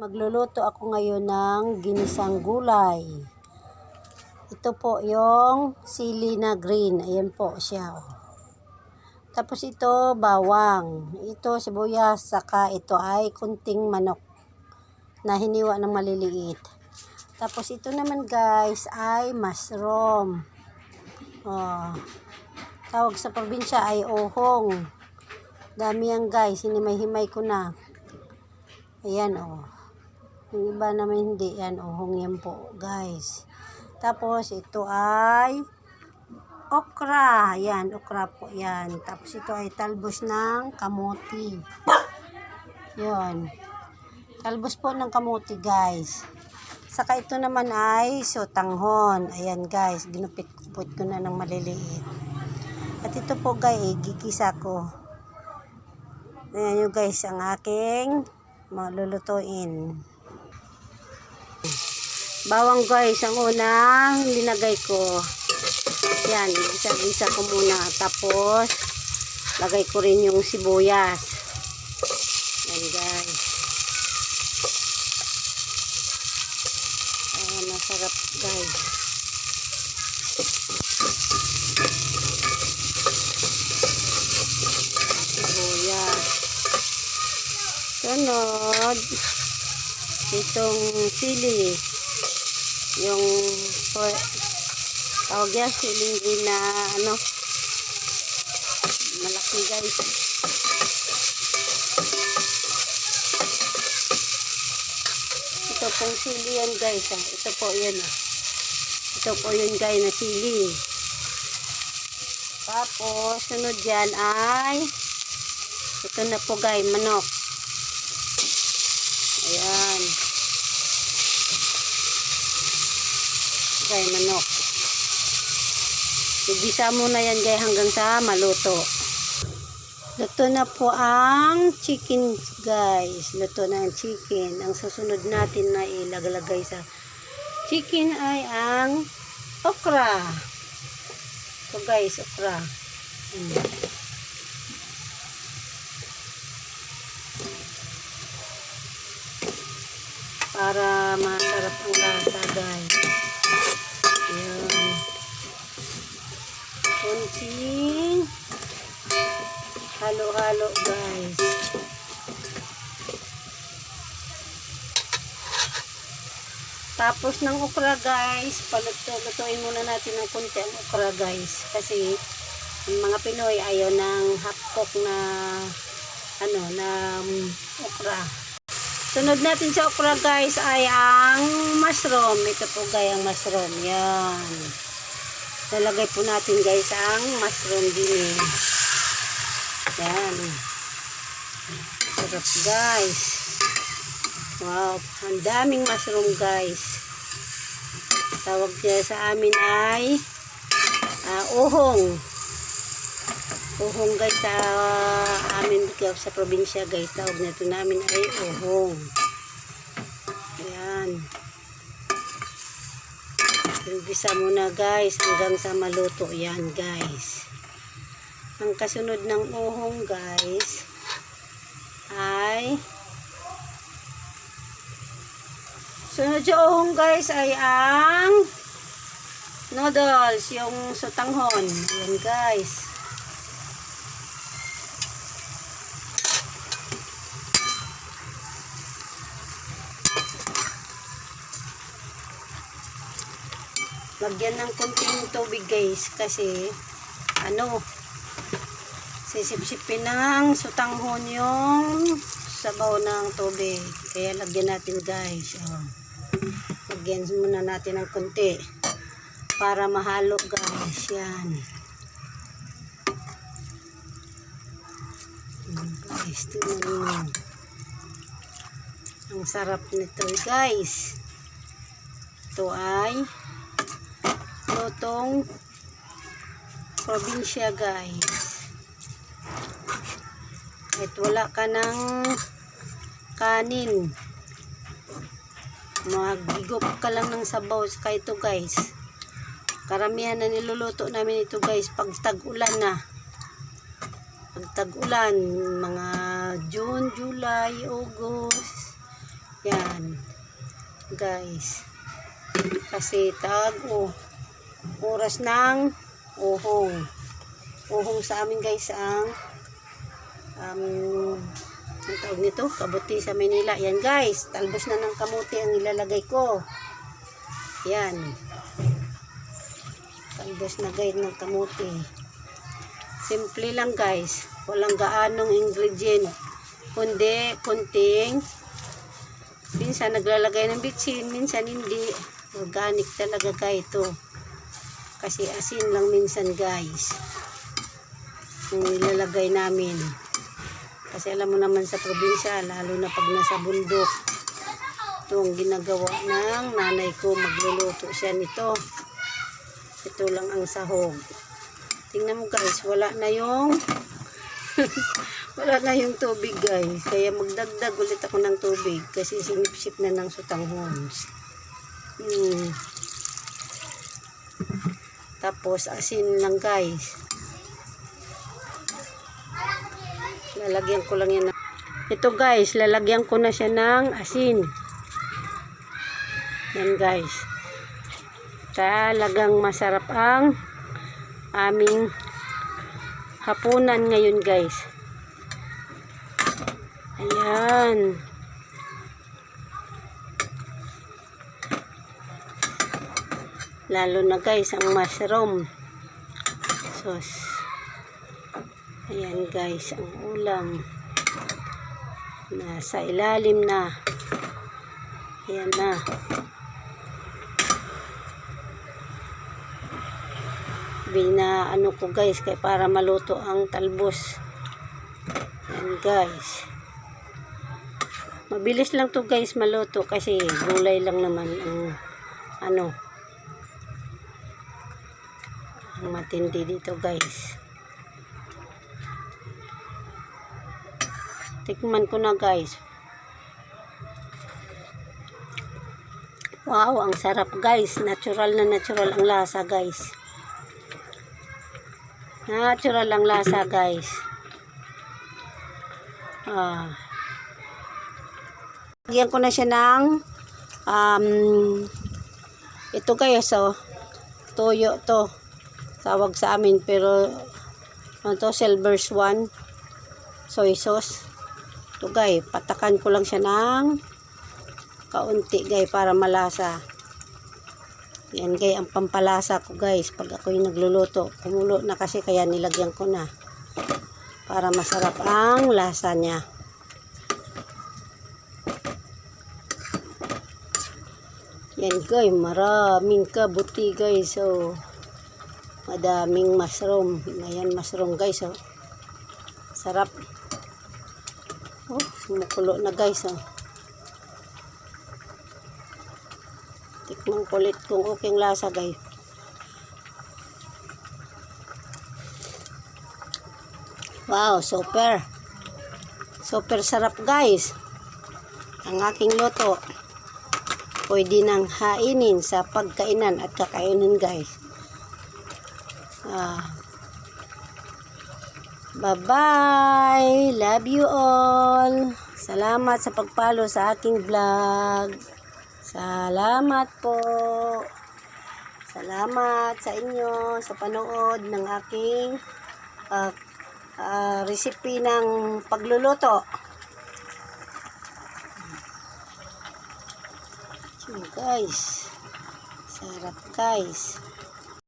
Magluluto ako ngayon ng ginisang gulay. Ito po yung sili na green. Ayan po siya. oh. Tapos ito, bawang. Ito, sibuyas. Saka ito ay kunting manok na hiniwa ng maliliit. Tapos ito naman guys ay mushroom. Oh. Tawag sa probinsya ay ohong. Dami yan guys. Hinimay-himay ko na. Ayan oh. Yung iba naman hindi. Yan ohong yan po guys. Tapos ito ay okra. Yan, okra po yan. Tapos ito ay talbos ng kamuti. Yan. Talbos po ng kamuti guys. Saka ito naman ay sotanghon. Ayan guys, ginupit-kupit ko na ng maliliit. At ito po guys, gigisa ko. Ayan yung guys, ang aking malulutuin. Bawang guys, ang unang linagay ko. Yan, isa-isa ko muna. Tapos, lagay ko rin yung sibuyas. Yan guys. Ayan, masarap guys. Sibuyas. Sunod, itong sili. Yung po- tawag yan, siling green na ano, malaki guys. Ito pong sili yan guys. Ah. Ito po yun. Ah. Ito po yun guys na sili. Tapos, sunod dyan ay ito na po guys, manok. Ayan. Guys, manok. Igisa muna yan guys hanggang sa maluto. Luto na po ang chicken guys. Luto na ang chicken. Ang susunod natin na ilagalagay sa chicken ay ang okra. Ito guys, okra. Hmm. Para masarap ang lasa guys. Ayan. Kunting halo-halo guys. Tapos ng okra guys, paluto-lutuin muna natin ng konti ang okra guys. Kasi ang mga Pinoy ayaw ng half cook na ano, na um, okra. Sunod natin sa okra guys ay ang mushroom. Ito po guys ang mushroom. Yan. Lalagay po natin guys ang mushroom din. Yan. Sarap guys. Wow. Ang daming mushroom guys. Tawag niya sa amin ay ah, uhong. Uhong guys sa amin sa probinsya guys. Tawag nito namin ay uhong. Ayan. Igisa muna guys hanggang sa maluto yan guys. Ang kasunod ng uhong guys ay sunod sa uhong guys ay ang noodles, yung sotanghon. Ayan guys. Lagyan ng konting tubig guys kasi ano sisipsipin ng sutanghon yung sabaw ng tubig. Kaya lagyan natin guys oh. lagyan muna natin ng konti para mahalo guys yan. Yan, guys tingnan ang sarap nito guys. Ito ay lutong probinsya guys. Kahit wala ka ng kanin. Magigop ka lang ng sabaw saka ito guys. Karamihan na niluluto namin ito guys. Pag tag-ulan na. Pag tag-ulan mga June, July, August. Yan. Guys. Kasi tag oh, oras ng uhong. Uhong sa amin guys ang um, ang tawag nito, kabuti sa Manila. Yan guys, talbos na ng kamuti ang ilalagay ko. Yan. Talbos na guys ng kamuti. Simple lang guys. Walang gaanong ingredient. Kundi, kunting minsan naglalagay ng bitsin, minsan hindi. Organic talaga guys ito. Kasi asin lang minsan guys. Yung nilalagay namin. Kasi alam mo naman sa probinsya, lalo na pag nasa bundok. Ito ang ginagawa ng nanay ko. Magluluto siya nito. Ito lang ang sahog. Tingnan mo guys, wala na yung wala na yung tubig guys. Kaya magdagdag ulit ako ng tubig kasi sinipsip na ng sutanghons. Hmm. Tapos asin lang guys. Lalagyan ko lang yan. Ito guys, lalagyan ko na siya ng asin. Yan guys. Talagang masarap ang aming hapunan ngayon guys. Ayan. Lalo na guys ang mushroom sauce. Ayan guys ang ulam. Nasa ilalim na. Ayan na. Bina ano ko guys kay para maluto ang talbos. Ayan guys. Mabilis lang to guys maluto kasi gulay lang naman ang ano ang matindi dito guys. Tikman ko na guys. Wow, ang sarap guys. Natural na natural ang lasa guys. Natural ang lasa guys. Ah. Lagyan ko na siya ng um, ito guys oh. Toyo to. Tawag sa amin pero ano to, silver swan soy sauce. Ito guys, patakan ko lang siya ng kaunti guys para malasa. Yan guys, ang pampalasa ko guys pag ako yung nagluluto. Kumulo na kasi kaya nilagyan ko na para masarap ang lasa niya. Yan guys, maraming kabuti guys. So, madaming mushroom. Ayan mushroom guys. Oh. Sarap. Oh, kumukulo na guys. Oh. Tikman ko ulit kung okay lasa guys. Wow, super. Super sarap guys. Ang aking luto. Pwede nang hainin sa pagkainan at kakainin guys. Ah. Bye-bye. Love you all. Salamat sa pagpalo sa aking vlog. Salamat po. Salamat sa inyo sa panood ng aking ah, ah, recipe ng pagluluto. So guys, sarap guys.